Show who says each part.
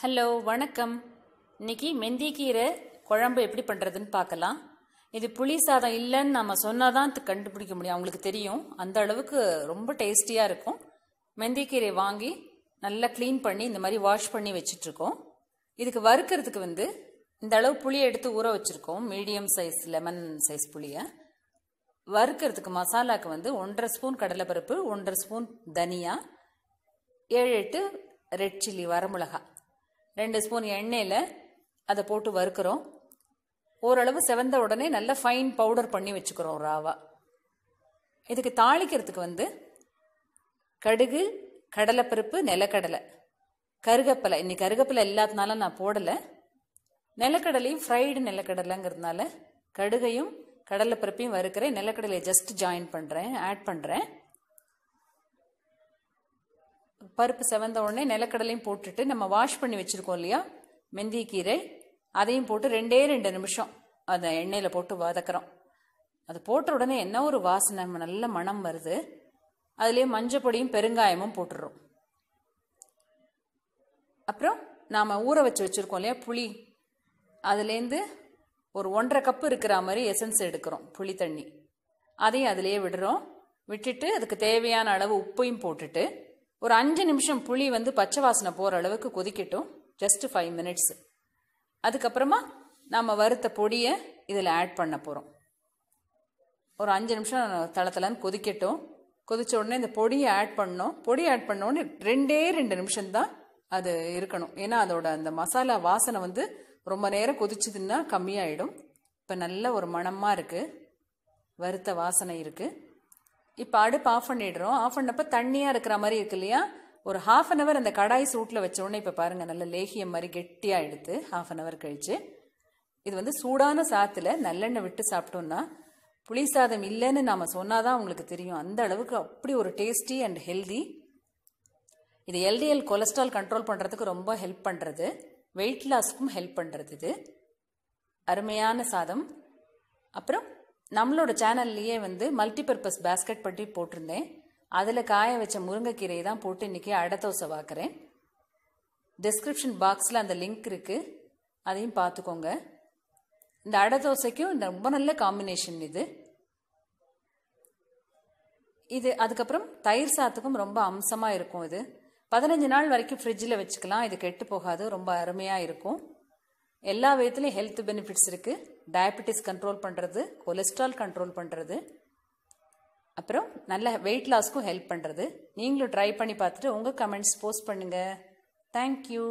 Speaker 1: Hello வணக்கம். இன்னைக்கு மெந்திக்கீரை குழம்பு எப்படி பண்ணுறதுன்னு பார்க்கலாம். இது புளி சாதம் இல்லைன்னு நம்ம சொன்னால் தான் கண்டுபிடிக்க முடியும். அவங்களுக்கு தெரியும். அந்த அளவுக்கு ரொம்ப டேஸ்டியாக இருக்கும். மெந்திக்கீரை வாங்கி நல்லா க்ளீன் பண்ணி இந்த மாதிரி வாஷ் பண்ணி வச்சிட்ருக்கோம். இதுக்கு வறுக்கிறதுக்கு வந்து இந்த அளவு புளியை எடுத்து ஊற வச்சுருக்கோம். மீடியம் சைஸ் லெமன் சைஸ் புளியை. வறுக்கிறதுக்கு மசாலாவுக்கு வந்து ஒன்றரை ஸ்பூன் கடலைப்பருப்பு ஒன்றரை ஸ்பூன் தனியா ஏழு எட்டு ரெட் சில்லி வரமிளகா ரெண்டு ஸ்பூன் எண்ணெயில் அதை போட்டு வறுக்கிறோம். ஓரளவு செவந்த உடனே நல்லா ஃபைன் பவுடர் பண்ணி வச்சுக்கிறோம் ராவா. இதுக்கு தாளிக்கிறதுக்கு வந்து கடுகு கடலைப்பருப்பு நிலக்கடலை. கருகப்பலை. இன்னைக்கு கருகப்பலை இல்லாதனால நான் போடலை. நிலக்கடலையும் ஃப்ரைடு நிலக்கடலைங்கிறதுனால கடுகையும் கடலைப்பருப்பையும் வறுக்கிறேன். நிலக்கடலையை ஜஸ்ட் ஜாயின் பண்ணுறேன் ஆட் பண்ணுறேன் பருப்பு செவந்த உடனே நிலக்கடலையும் போட்டுட்டு நம்ம வாஷ் பண்ணி வச்சுருக்கோம் இல்லையா? மெந்தி கீரை அதையும் போட்டு ரெண்டே ரெண்டு நிமிஷம் அதை எண்ணெயில் போட்டு வதக்குறோம். அது போட்ட உடனே என்ன ஒரு வாசனை நல்ல மணம் வருது. அதுலேயே மஞ்சள் பொடியும் பெருங்காயமும் போட்டுடுறோம். அப்புறம் நாம் ஊற வச்சு வச்சுருக்கோம் இல்லையா புளி. அதுலேருந்து ஒரு ஒன்றரை கப்பு இருக்கிற மாதிரி எசன்ஸ் எடுக்கிறோம் புளி தண்ணி. அதையும் அதிலேயே விடுறோம். விட்டுட்டு அதுக்கு தேவையான அளவு உப்பையும் போட்டுட்டு ஒரு அஞ்சு நிமிஷம் புளி வந்து பச்சை வாசனை போகிற அளவுக்கு கொதிக்கட்டும். ஜஸ்ட் ஃபைவ் மினிட்ஸ் அதுக்கப்புறமா நாம் வறுத்த பொடியை இதில் ஆட் பண்ண போகிறோம் ஒரு அஞ்சு நிமிஷம் தளத்தலன்னு கொதிக்கட்டும். கொதிச்ச உடனே இந்த பொடியை ஆட் பண்ணோம். பொடி ஆட் பண்ண ரெண்டே ரெண்டு நிமிஷம்தான் அது இருக்கணும். ஏன்னா அதோட அந்த மசாலா வாசனை வந்து ரொம்ப நேரம் கொதிச்சதுன்னா கம்மியாயிடும். இப்போ நல்ல ஒரு மணமாக இருக்குது வறுத்த வாசனை இருக்குது இப்போ அடுப்பு ஆஃப் பண்ணிடுறோம். ஆஃப் பண்ணப்போ தண்ணியாக இருக்கிற மாதிரி இருக்கு இல்லையா? ஒரு ஹாஃப் அன் ஹவர் அந்த கடாய் சூட்டில் வச்சோடனே இப்போ பாருங்கள் நல்ல லேகியம் மாதிரி கெட்டியாக எடுத்து ஹாஃப் அன் ஹவர் கழிச்சு இது வந்து சூடான சாத்தில் நல்லெண்ணெய் விட்டு சாப்பிட்டோம்னா புளி சாதம் இல்லைன்னு நாம் சொன்னால் தான் உங்களுக்கு தெரியும். அந்த அளவுக்கு அப்படி ஒரு டேஸ்டி அண்ட் ஹெல்தி இது எல்டிஎல் கொலஸ்ட்ரால் கண்ட்ரோல் பண்ணுறதுக்கு ரொம்ப ஹெல்ப் பண்ணுறது வெயிட் லாஸ்க்கும் ஹெல்ப் பண்ணுறது இது. அருமையான சாதம். அப்புறம் நம்மளோட சேனல்லையே வந்து மல்டிபர்பஸ் பேஸ்கெட் பட்டி போட்டிருந்தேன். அதில் காய வச்ச முருங்கைக்கீரையை தான் போட்டு இன்றைக்கி அடத்தோசை வாக்குறேன். டிஸ்கிரிப்ஷன் பாக்ஸில் அந்த லிங்க் இருக்குது அதையும் பார்த்துக்கோங்க இந்த அடை தோசைக்கும் இந்த ரொம்ப நல்ல காம்பினேஷன் இது. இது அதுக்கப்புறம் தயிர் சாத்துக்கும் ரொம்ப அம்சமாக இருக்கும் இது. பதினஞ்சு நாள் வரைக்கும் ஃப்ரிட்ஜில் வச்சுக்கலாம். இது கெட்டு போகாது. ரொம்ப அருமையாக இருக்கும். எல்லா விதத்துலையும் ஹெல்த் பெனிஃபிட்ஸ் இருக்குது டயபெட்டிஸ் கண்ட்ரோல் பண்ணுறது கொலஸ்ட்ரால் கண்ட்ரோல் பண்ணுறது அப்புறம் நல்ல வெயிட் லாஸ்க்கும் ஹெல்ப் பண்ணுறது நீங்களும் ட்ரை பண்ணி பார்த்துட்டு உங்கள் கமெண்ட்ஸ் போஸ்ட் பண்ணுங்கள் தேங்க்யூ